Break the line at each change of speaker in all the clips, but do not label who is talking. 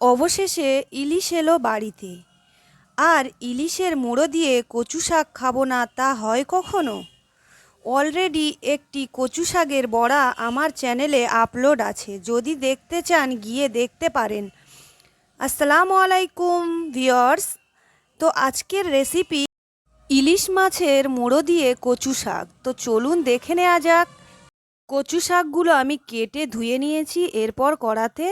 অবশেষে ইলিশ এলো বাড়িতে। আর ইলিশের মোড়ো দিয়ে কচু শাক খাব না তা হয় কখনো? অলরেডি একটি কচু শাকের বড়া আমার চ্যানেলে আপলোড আছে, যদি দেখতে চান গিয়ে দেখতে পারেন। আসসালামু আলাইকুম ভিওর্স তো আজকের রেসিপি ইলিশ মাছের মোড়ো দিয়ে কচু শাক। তো চলুন দেখে নেওয়া যাক। কচু শাকগুলো আমি কেটে ধুয়ে নিয়েছি, এরপর কড়াতে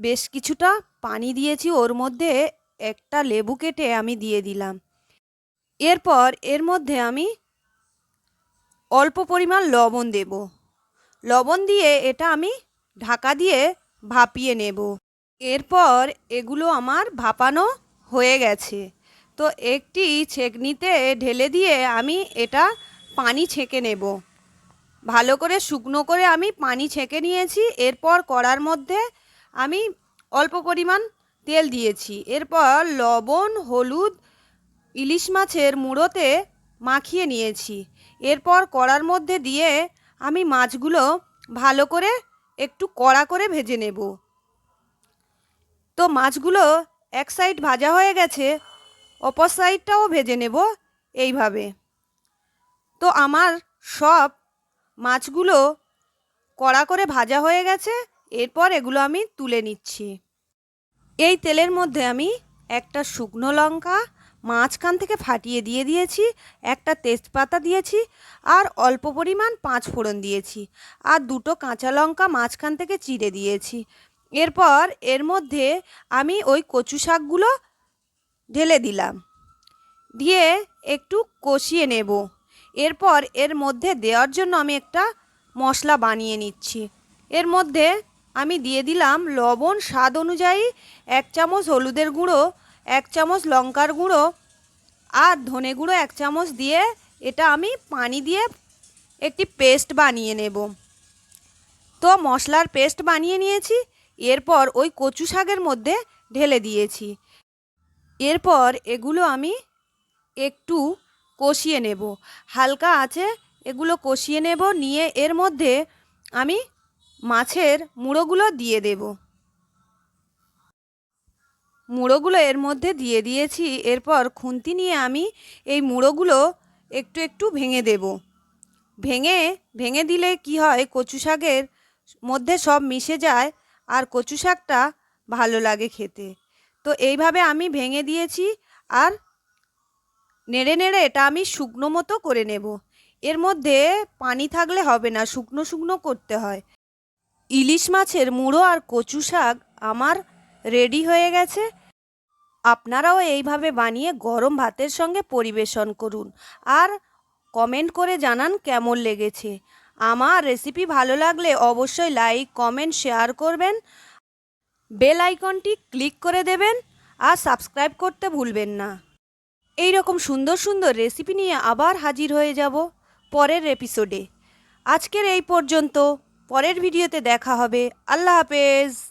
বেশ কিছুটা পানি দিয়েছি, ওর মধ্যে একটা লেবু কেটে আমি দিয়ে দিলাম। এরপর এর মধ্যে আমি অল্প পরিমাণ লবণ দেব। লবণ দিয়ে এটা আমি ঢাকা দিয়ে ভাপিয়ে নেব। এরপর এগুলো আমার ভাপানো হয়ে গেছে। তো একটি ছেঁকনিতে ঢেলে দিয়ে আমি এটা পানি ছেঁকে নেব। ভালো করে শুকনো করে আমি পানি ছেঁকে নিয়েছি। এরপর কড়ার মধ্যে আমি অল্প পরিমাণ তেল দিয়েছি। এরপর লবণ, হলুদ, ইলিশ মাছের মুড়োতে মাখিয়ে নিয়েছি। এরপর কড়ার মধ্যে দিয়ে আমি মাছগুলো ভালো করে একটু কড়া করে ভেজে নেব। তো মাছগুলো এক সাইড ভাজা হয়ে গেছে, অপর সাইডটাও ভেজে নেব এইভাবে। তো আমার সব মাছগুলো কড়া করে ভাজা হয়ে গেছে এরপর এগুলো আমি তুলে নিচ্ছি। এই তেলের মধ্যে আমি একটা শুকনো লঙ্কা মাঝখান থেকে ফাটিয়ে দিয়ে দিয়েছি, একটা তেজপাতা দিয়েছি আর অল্প পরিমাণ পাঁচ ফোড়ন দিয়েছি আর দুটো কাঁচা লঙ্কা মাঝখান থেকে চিড়ে দিয়েছি। এরপর এর মধ্যে আমি ওই কচু শাকগুলো ঢেলে দিলাম। দিয়ে একটু কষিয়ে নেব। এরপর এর মধ্যে দেওয়ার জন্য আমি একটা মশলা বানিয়ে নিচ্ছি। এর মধ্যে আমি দিয়ে দিলাম লবণ স্বাদ অনুযায়ী এক চামচ হলুদের গুঁড়ো, এক চামচ লঙ্কার গুঁড়ো আর ধনে গুঁড়ো এক চামচ দিয়ে এটা আমি পানি দিয়ে একটি পেস্ট বানিয়ে নেব। তো মশলার পেস্ট বানিয়ে নিয়েছি, এরপর ওই কচু শাকের মধ্যে ঢেলে দিয়েছি। এরপর এগুলো আমি একটু কষিয়ে নেব। হালকা আছে, এগুলো কষিয়ে নেব, নিয়ে এর মধ্যে আমি মাছের মুড়োগুলো দিয়ে দেব। মুড়োগুলো এর মধ্যে দিয়ে দিয়েছি, এরপর খুন্তি নিয়ে আমি এই মুড়োগুলো একটু একটু ভেঙে দেব। ভেঙে ভেঙে দিলে কি হয়, কচু শাকের মধ্যে সব মিশে যায় আর কচু শাকটা ভালো লাগে খেতে। তো এইভাবে আমি ভেঙে দিয়েছি আর নেড়ে নেড়ে এটা আমি শুকনো মতো করে নেব। এর মধ্যে পানি থাকলে হবে না, শুকনো শুকনো করতে হয়। ইলিশ মাছের মুড়ো আর কচু শাক আমার রেডি হয়ে গেছে। আপনারাও এইভাবে বানিয়ে গরম ভাতের সঙ্গে পরিবেশন করুন আর কমেন্ট করে জানান কেমন লেগেছে। আমার রেসিপি ভালো লাগলে অবশ্যই লাইক, কমেন্ট, শেয়ার করবেন। বেল আইকনটি ক্লিক করে দেবেন আর সাবস্ক্রাইব করতে ভুলবেন না। এই রকম সুন্দর সুন্দর রেসিপি নিয়ে আবার হাজির হয়ে যাব পরের এপিসোডে। আজকের এই পর্যন্ত। পরের ভিডিওতে দেখা হবে। আল্লাহ হাফেজ।